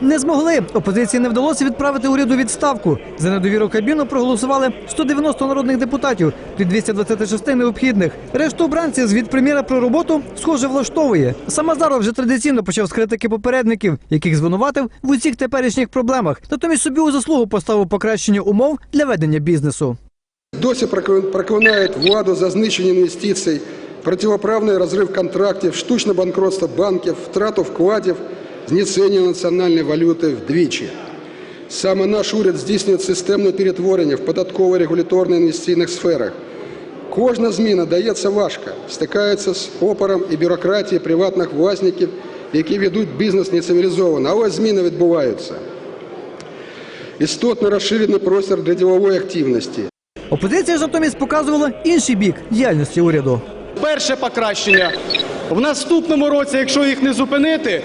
Не змогли. Опозиції не вдалося відправити уряду відставку. За недовіру кабіну проголосували 190 народних депутатів від 226 необхідних. Решту обранців звіт прем'єра про роботу схоже влаштовує. Сам Азаров вже традиційно почав з критики попередників, яких звинуватив в усіх теперішніх проблемах. Натомість собі у заслугу поставив покращення умов для ведення бізнесу. Досі прокли- проклинають владу за знищення інвестицій, противоправний розрив контрактів, штучне банкротство банків, втрату вкладів, знецінення національної валюти вдвічі. Саме наш уряд здійснює системне перетворення в податково регуляторно інвестиційних сферах. Кожна зміна дається важко, стикається з опором і бюрократією приватних власників, які ведуть бізнес нецивілізовано, але зміни відбуваються. Істотно розширений простір для ділової активності. Опозиція ж натомість показувала інший бік діяльності уряду. Перше покращення. В наступному році, якщо їх не зупинити,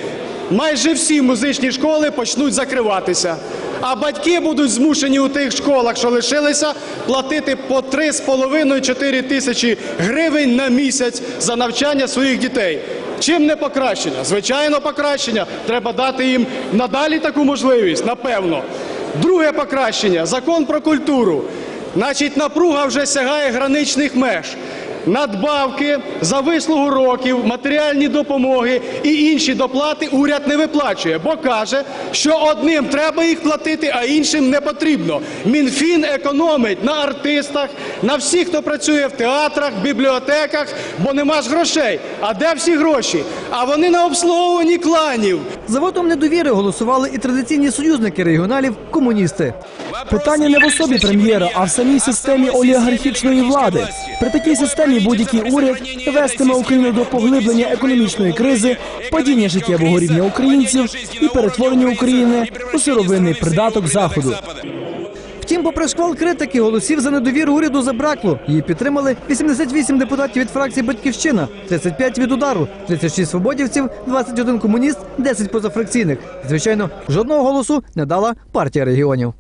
майже всі музичні школи почнуть закриватися. А батьки будуть змушені у тих школах, що лишилися, платити по 3,5-4 тисячі гривень на місяць за навчання своїх дітей. Чим не покращення? Звичайно, покращення. Треба дати їм надалі таку можливість, напевно. Друге покращення закон про культуру. Значить, напруга вже сягає граничних меж. Надбавки за вислугу років, матеріальні допомоги і інші доплати уряд не виплачує, бо каже, що одним треба їх платити, а іншим не потрібно. Мінфін економить на артистах, на всіх, хто працює в театрах, бібліотеках, бо нема ж грошей. А де всі гроші? А вони на обслуговуванні кланів. За вотом недовіри голосували і традиційні союзники регіоналів комуністи. Питання не в особі прем'єра, а в самій системі олігархічної влади. При такій системі будь-який уряд вестиме Україну до поглиблення економічної кризи, падіння життєвого рівня українців і перетворення України у сировинний придаток заходу. Втім, попри шквал критики, голосів за недовіру уряду забракло. Її підтримали 88 депутатів від фракції Батьківщина, 35 від удару, 36 свободівців, 21 комуніст, 10 позафракційних. Звичайно, жодного голосу не дала партія регіонів.